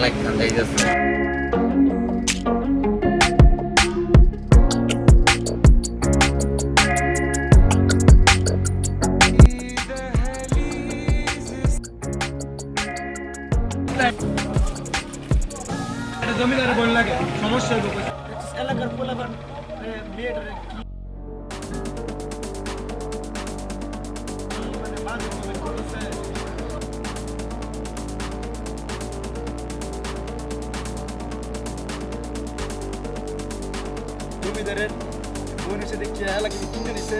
চালাক যাচ্ছে এটা জমিদারে বোন লাগে সমস্যা এলাকার পোলাপান মেয়েটারে জমিদারের বোন এসে দেখছি এলাকায় কিনে নিছে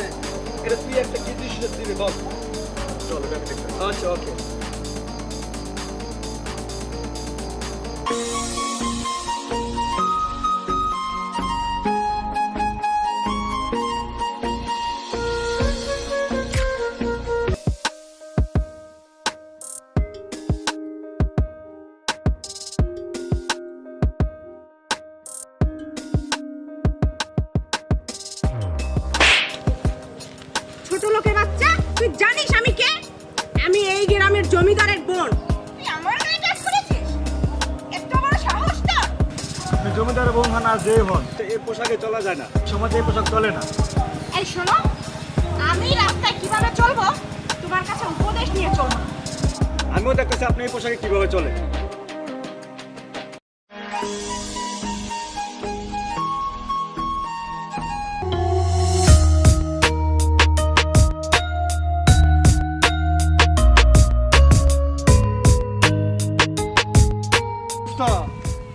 এটা তুই একটা কি দৃশ্য দিবি বল চলো আমি হন আর যে হন। তো এই পোশাকে চলা যায় না। সমাজে এই পোশাক চলে না। এই শোনো আমি রাস্তায় কীভাবে চলবো তোমার কাছে উপদেশ নিয়ে চলবো। আমিও দেখতেছি আপনি এই পোশাকে কীভাবে চলে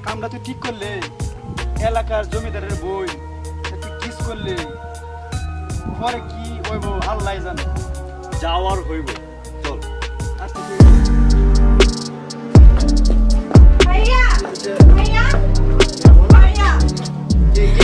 কামটা তুই ঠিক করলে এলাকার জমিদারের বই। তুই কিস করলে? পরে কি হইব আল্লাহ জানে। যাওয়ার হইব। চল। আজকে তুই ভাইয়া ভাইয়া ভাইয়া। কি কি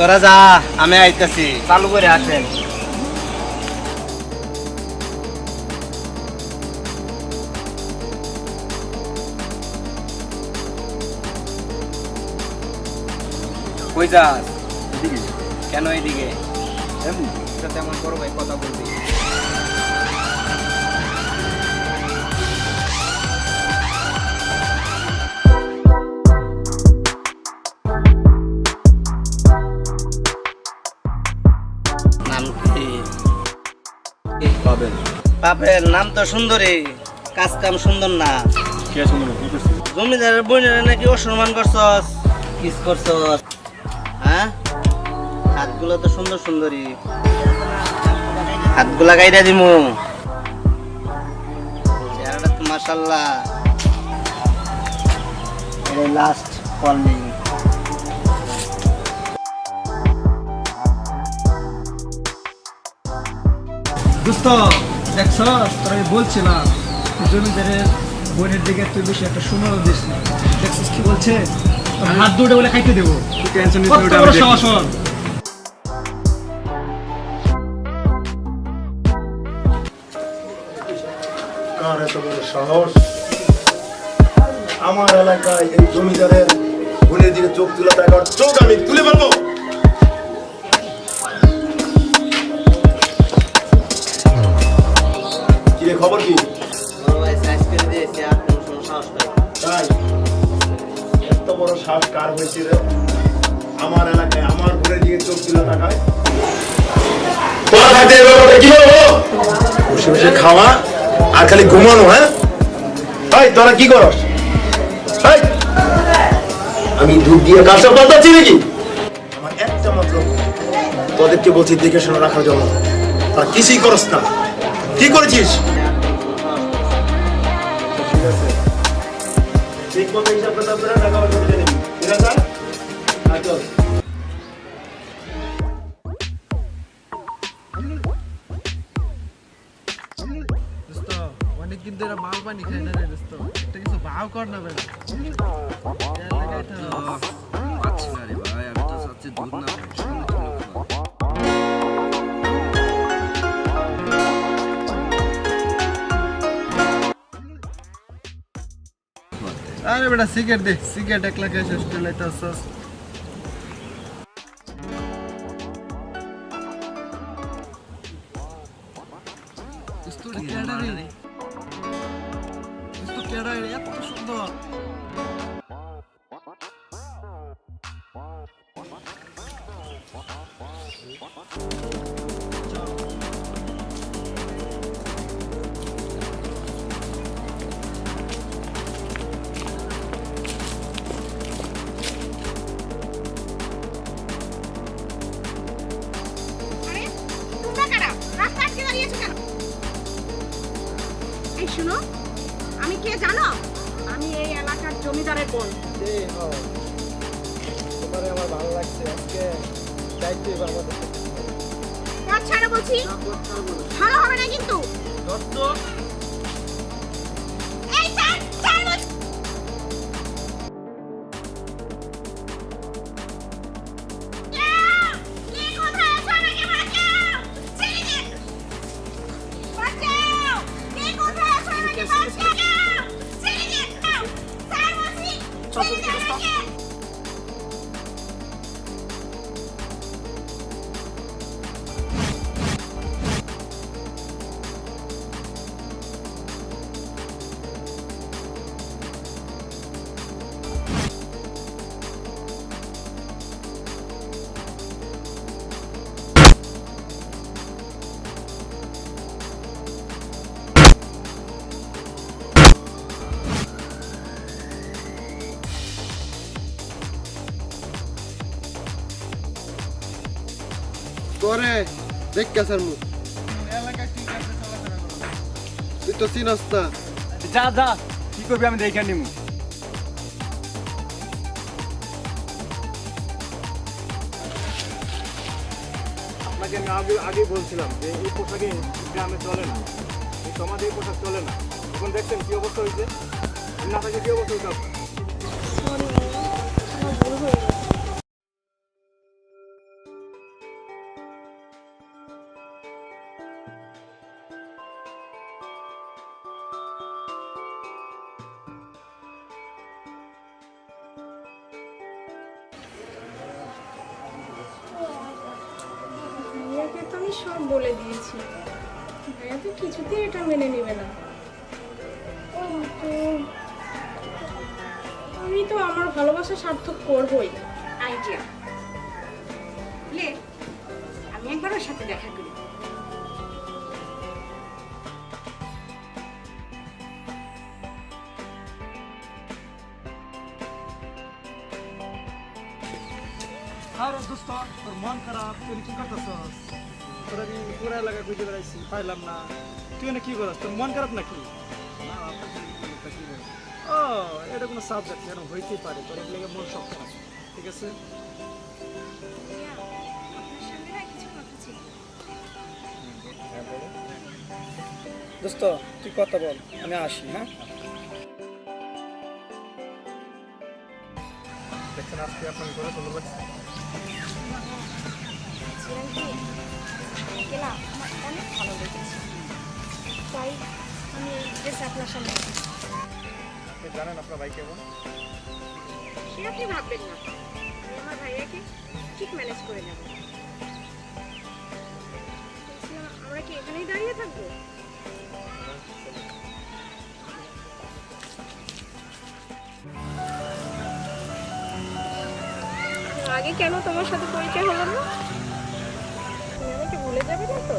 তোরা যা আমি আইতাছি। চালু করে আসেন। কই যাস? কেন এদিকে? তেমন করব বড় ভাই কথা বলবি। পাবেন। বাপের নাম তো সুন্দরী কাজ কাম সুন্দর না। কে শুনব কি করছিস? জমিদারের বোনের নাকি অসম্মান করছস কিস করছস। হ্যাঁ? হাতগুলো তো সুন্দর সুন্দরী। হাতগুলা গাইরা দিমু। চেহারাটা তো মাশাল্লাহ লাস্ট কলিং দোস্ত দেখছ? তোরা আমি বলছিলাম জমিদারের বোনের দিকে তুই বেশি একটা দিস না। দেখছিস কি বলছে? হাত দুটো বলে খাইতে দেবো। টেনশন? কার এত বড় সাহস? আমার এলাকায় এই জমিদারের বোনের দিকে চোখ তুলে তাকার চোখ আমি তুলে ফেলব। সাহস কার হয়েছে রে আমার এলাকায় আমার বোনের দিকে চোখ তুলে তাকায়। বসে বসে খাওয়া আর খালি ঘুমানো হ্যাঁ? এই তোরা কি করস? আমি দুধ দিয়ে কাজটা পাল্টাচ্ছি নাকি? আমার একটা মাত্র তোদেরকে বলছি দেখে শোনা রাখার জন্য। আর কিছুই করস না। কি করেছিস? ঠিক মতো হিসাব করে কিন্তু এরা মাল পানি খায় না রে দোস্ত এটা কিছু ভাও কর না বেটা এর লাগাই তো পাচ্ছি না রে ভাই আমি তো চাচ্ছি দুধ না খাই, শুধু কিলো খাব। আরে বেটা সিগারেট দে সিগারেট একলা খেয়ে শেষ করে লাইতে এত সুন্দর আরে তোমরা জমিদারের বোন তোমারে আমার ভালো লাগছে আজকে দায়িত্ব আমাদের পথ ছাড়া বলছি ভালো হবে না কিন্তু? দোস্ত করে দেখ কাসার মুখ তুই তো চিনস না। যা যা কি করবি আমি দেখে নিমু। আপনাকে আমি আগে আগে বলছিলাম যে এই পোশাকে গ্রামে চলে না। এই সমাজে এই পোশাক চলে না। এখন দেখছেন কি অবস্থা হয়েছে? না থাকে কি অবস্থা হয়েছে ভাইয়া তো কিছুতেই এটা মেনে নেবে না। আমি তো আমার ভালোবাসা সার্থক করবই। আইডিয়া। লে আমি একবার ওর সাথে দেখা করি। আর দোস্ত তোর মন খারাপ তুই কি করতেছস? তোর আমি পুরা এলাকা খুঁজে বেড়াইছি? পাইলাম না। তুই এনে কি করস? তোর মন খারাপ নাকি? ও এটা কোনো সাবজেক্ট হইতেই পারে। তোর এগুলো মন ঠিক আছে? দোস্ত তুই কথা বল আমি আসি হ্যাঁ? দেখছেন আজকে আপনার ঘরে চলে অনেক ভালো লেগেছে। তাই আমি এই ড্রেস আপনার সামনে আপনি জানেন আপনার ভাই কেমন? সে আপনি ভাববেন না। আমি আমার ভাইয়াকে ঠিক ম্যানেজ করে নেব। আমরা কি এখানেই দাঁড়িয়ে থাকব? আগে কেন তোমার সাথে পরিচয় হলো না? তুমি আমাকে ভুলে যাবে না তো?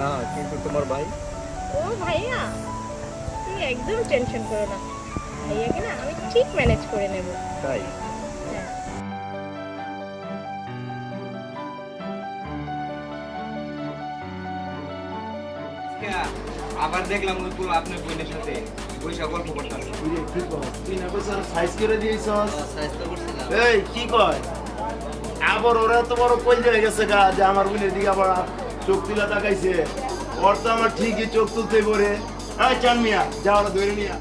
না কিন্তু তোমার ভাই? ও ভাইয়া? তুমি একদম টেনশন করো না। ভাইয়াকে না আমি ঠিক ম্যানেজ করে নেব। তাই? আবার দেখলাম ওই পুরো আপনার বোনের সাথে। বৈশা গল্প করতেছে তুই কি কর? তুই না কইছ সাইজ করে দিয়েছস? সাইজ তো করছিলাম। এই কি কয়? আবার ওরা তো বড় কই হয়ে গেছে গা যে আমার বোনের দিকে আবার চোখ তুলা তাকাইছে। ওর তো আমার ঠিকই চোখ তুলতে পরে। আয় চান মিয়া যাওয়া ধরে নিয়া।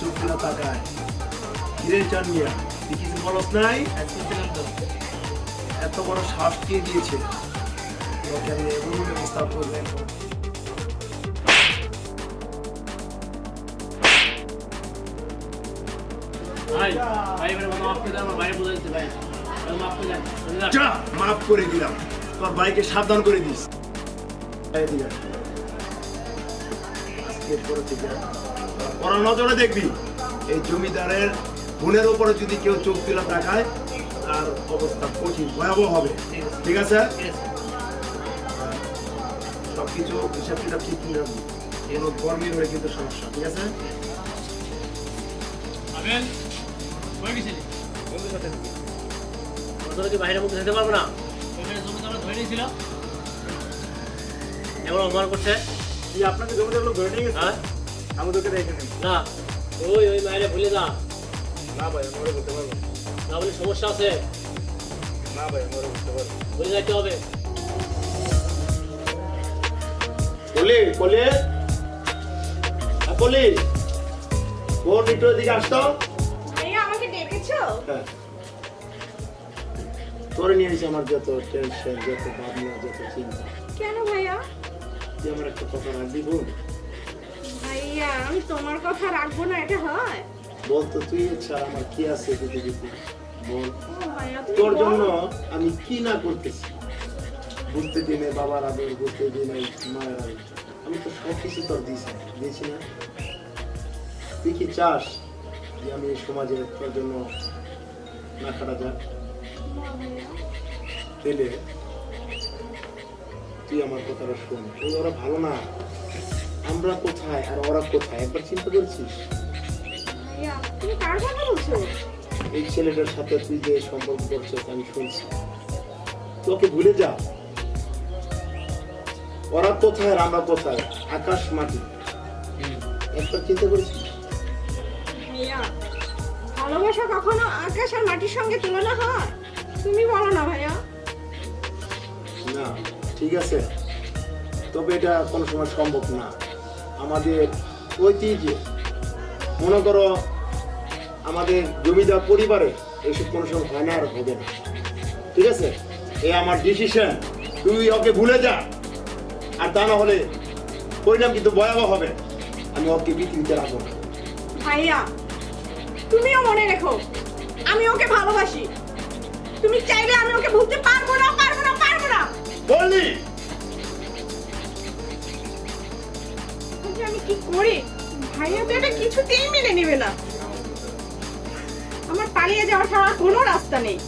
চোখ তাকায়। কিরে তুই কিছু বলস নাই? এত বড় শ্বাস কে দিয়েছে? তোকে আমি এমন ব্যবস্থা করবেন যা মাফ করে দিলাম। তোর ভাইকে সাবধান করে দিস। এদিকে ওরা নজরে দেখবি। এই জমিদারের গুণের উপরে যদি কেউ চোখ তুলে তাকায় তার অবস্থা কঠিন ভয়াবহ হবে। ঠিক আছে? সবকিছু হিসাব কিতাব ঠিক নিয়ে রাখবি কোনো গরমির হয়ে কিন্তু সমস্যা ঠিক আছে? বাইরের মধ্যে যেতে পারব না? ওখানে জমি তোমরা ধরে নিয়েছিল এমন অপমান করছে। কি আপনাকে ধরে নিয়ে গেছে হ্যাঁ? রেখে নেন না। ওই ওই মায়ের ভুলে যা। না ভাই আমরা ওরা বলতে পারব না। বলে সমস্যা আছে। না ভাই ওরা বলতে পারব না। বলে যাইতে হবে। কলি কলি কলি বোন একটু এদিকে আসতো? ভাইয়া আমাকে ডেকেছো? হ্যাঁ। তোরে নিয়ে এসে আমার যত টেনশন যত ভাবনা যত চিন্তা। কেন ভাইয়া? তুই আমার একটা কথা রাখবি বোন ভাইয়া আমি তোমার কথা রাখব না এটা হয়? বল তো তুই ছাড়া আমার কি আছে বল। ও ভাইয়া তুমি তোর জন্য আমি কি না করতেছি? ঘুরতে দিনে বাবার আদর ঘুরতে দিনে মায়ের আদর। আমি তো সব কিছু তোর দিয়েছি দিয়েছি না? তুই কি চাস যে আমি সমাজে তোর জন্য না খাটা যাক? পেলে তুই আমার কথাটা শোন। ওই ওরা ভালো না। আমরা কোথায়? আর ওরা কোথায়? একবার চিন্তা করছিস? তুমি কার কথা বলছো? এই ছেলেটার সাথে তুই যে সম্পর্ক করছিস আমি শুনছি। তোকে ভুলে যা। ওরা কোথায় আর আমরা কোথায়? আকাশ মাটি। একবার চিন্তা করেছিস? ভালোবাসা কখনো আকাশ আর মাটির সঙ্গে তুলনা হয়? তুমি বলো না ভাইয়া। না। ঠিক আছে? তবে এটা কোনো সময় সম্ভব না। আমাদের ঐতিহ্য। মনে করো, আমাদের জমিদার পরিবারে এসব কোনো সময় হয় না আর হবে না। ঠিক আছে? এ আমার ডিসিশন তুই ওকে ভুলে যা। আর তা না হলে পরিণাম কিন্তু ভয়াবহ হবে। আমি ওকে পৃথিবীতে রাখব না। ভাইয়া, তুমিও মনে রেখো, আমি ওকে ভালোবাসি। তুমি চাইলে আমি ওকে ভুলতে পারব না, পারব বললি? আমি কি করি? ভাইয়া তো এটা কিছুতেই মেনে নেবে না। আমার পালিয়ে যাওয়া ছাড়া কোনো রাস্তা নেই।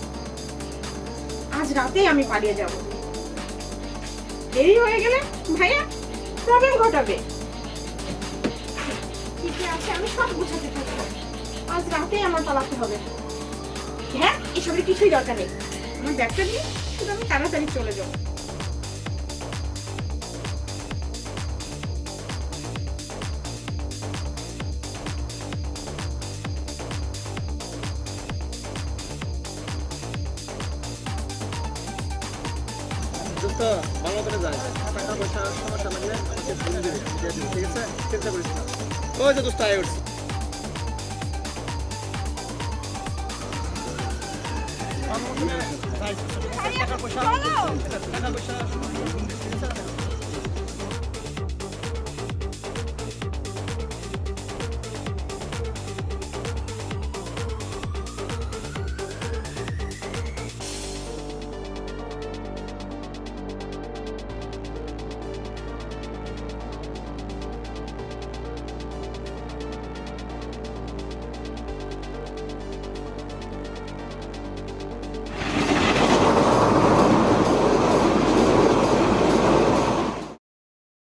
আজ রাতেই আমি পালিয়ে যাব। দেরি হয়ে গেলে ভাইয়া প্রবলেম ঘটাবে। ঠিকই আছে, আমি সব গুছাতে থাকব। আজ রাতেই আমার পালাতে হবে। হ্যাঁ এসবের কিছুই দরকার নেই। আমার ব্যাগটা দিয়ে শুধু আমি তাড়াতাড়ি চলে যাব। ভালো করে যায় টাকা পয়সা সমস্যা লাগলে দিবি, ঠিক আছে? আয় উঠছে। ভাইয়া, চলো।